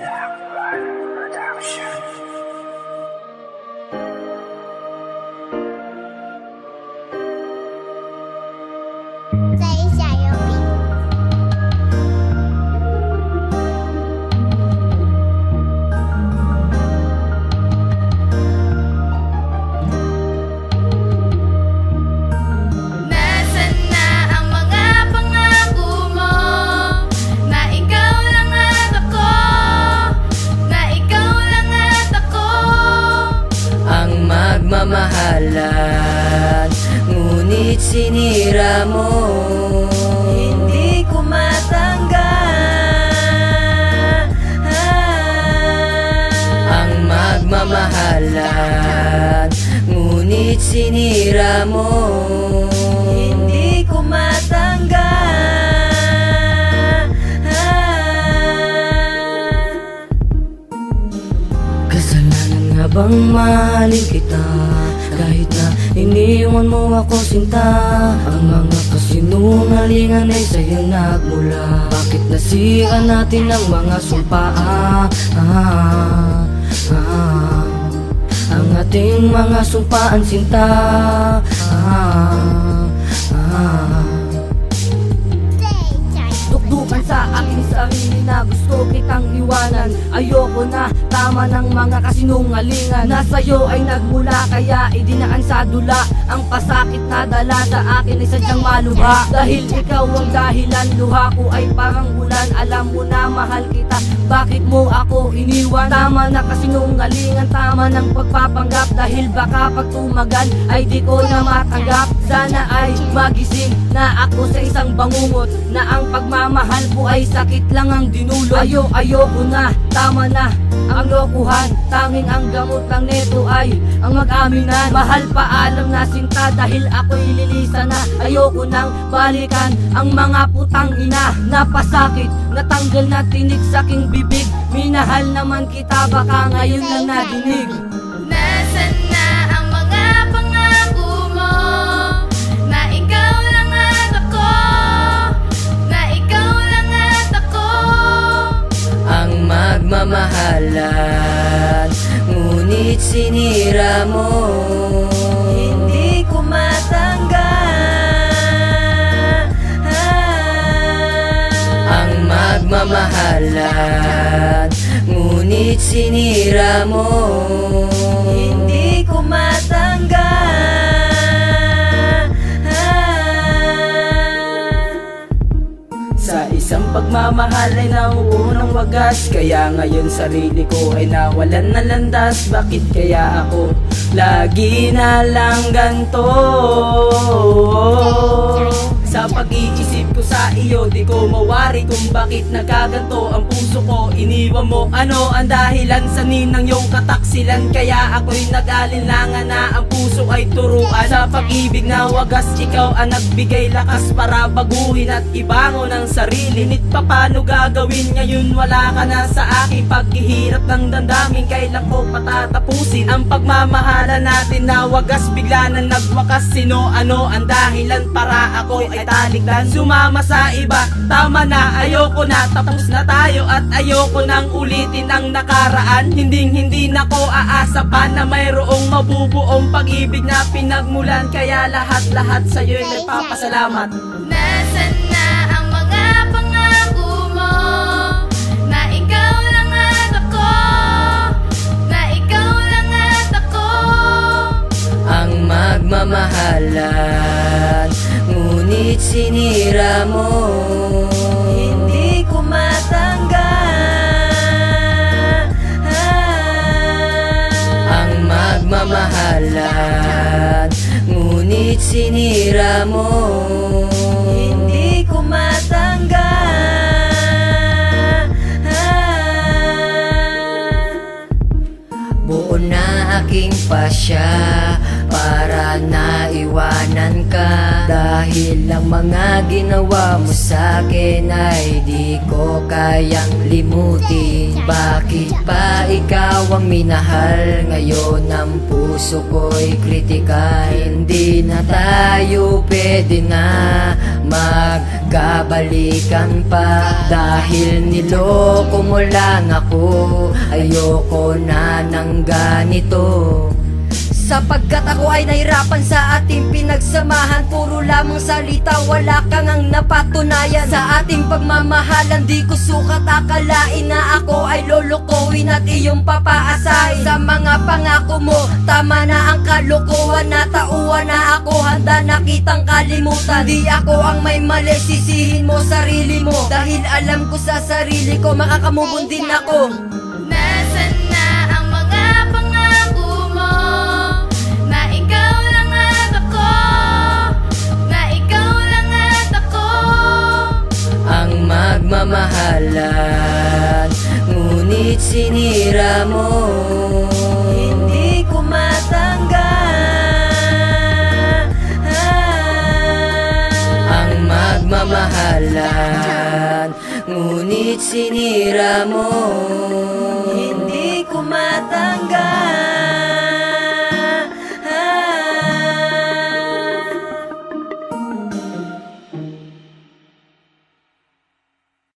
Giấy. Magmamahalan Ngunit sinira mo. Hindi ko matanggap Ang magmamahalan Ngunit sinira mo. Hindi ko matanggap Kasalanan nga bang mahalin kita iniwan mo ako sinta Ang mga kasinungalingan ay sa'yo nagmula Bakit nasira natin ang mga sumpa ah, ah, ah. Ang ating mga sumpaan sinta ah, ah. Laban sa aking sarili na gusto kitang iwanan. Ayoko na tama ng mga kasinungalingan. Nasa'yo ay nagmula kaya idinaan sa dula. Ang pasakit na dala sa akin ay sadyang malubha Dahil ikaw ang dahilan, luha ko ay parang ulan. Alam mo na mahal kita bakit mo ako iniwan? Tama na kasinungalingan, tama ng pagpapanggap. Dahil baka pag tumagal ay di ko na matanggap. Sana ay magising na ako sa isang bangungot Na ang pagmamahal ko ay sakit lang ang dinulo Ayo, ayoko na, tama na ang lokohan. Tanging ang gamot lang neto ay ang mag-aminan. Mahal paalam na sinta dahil ako'y lilisa na. Ayoko nang balikan ang mga putang ina. Napasakit, natanggal na tinig sa aking bibig. Minahal naman kita baka ngayon lang nadinig. Nasaan na ang mga pangako mo? Na ikaw lang at ako. Na ikaw lang at ako. Ang magmamahalan Ngunit sinira mo magmamahalan Ngunit sinira mo. Hindi ko matanggap. Sa isang pagmamahal ay nauuho ng wagas. Kaya ngayon sarili ko ay nawalan na landas. Bakit kaya ako lagi na lang ganto? Sa pag-iisip ko sa iyo. Di ko mawari kung bakit nagkaganto Ang puso ko. Iniwan mo Ano ang dahilan sa ninang yung kataksilan. Kaya ako'y nag-alinlangan na Ang puso ay turuan. Sa pag-ibig na wagas Ikaw ang nagbigay lakas para baguhin At ibangon ang sarili. Nit paano gagawin ngayon? Wala ka na sa aking paghihirap ng damdamin. Kailan ko patatapusin Ang pagmamahala natin na wagas? Bigla na nagwakas. Sino ano ang dahilan? Para ako ay talikdan. Sumama sa iba. Tama na ayoko na. Tapos na tayo at ayoko nang ulitin ang nakaraan. Hinding hindi na ko aasa pa Na mayroong mabubuong pag-ibig na pinagmulan. Kaya lahat-lahat sa'yo'y nagpapasalamat Nasaan na ang mga pangako mo? Na ikaw lang at ako. Na ikaw lang at ako. Ang magmamahalan Ngunit sinira mo. Hindi ko matanggap. Ang magmamahalan Ngunit sinira mo. Hindi ko matanggap. Buo na aking pasya Para na maiwanan ka. Dahil ang mga ginawa mo sa akin ay di ko kayang limutin. Bakit pa ikaw ang minahal? Ngayon ang puso ko'y kritikal Hindi na tayo pwede na magkabalikan pa. Dahil niloko mo lang ako Ayoko na ng ganito Sapagkat ako ay nahirapan sa ating pinagsamahan. Puro lamang salita, wala kang ang napatunayan. Sa ating pagmamahalan, di ko sukat. Akalain Na ako ay lolokohin at iyong papaasahin. Sa mga pangako mo, tama na ang kalokohan Natauhan na ako, handa na kitang kalimutan. Di ako ang may mali, sisihin mo sarili mo. Dahil alam ko sa sarili ko, makakamubon din ako magmamahalan Ngunit sinira mo. Hindi ko matanggap. Ang magmamahalan Ngunit sinira mo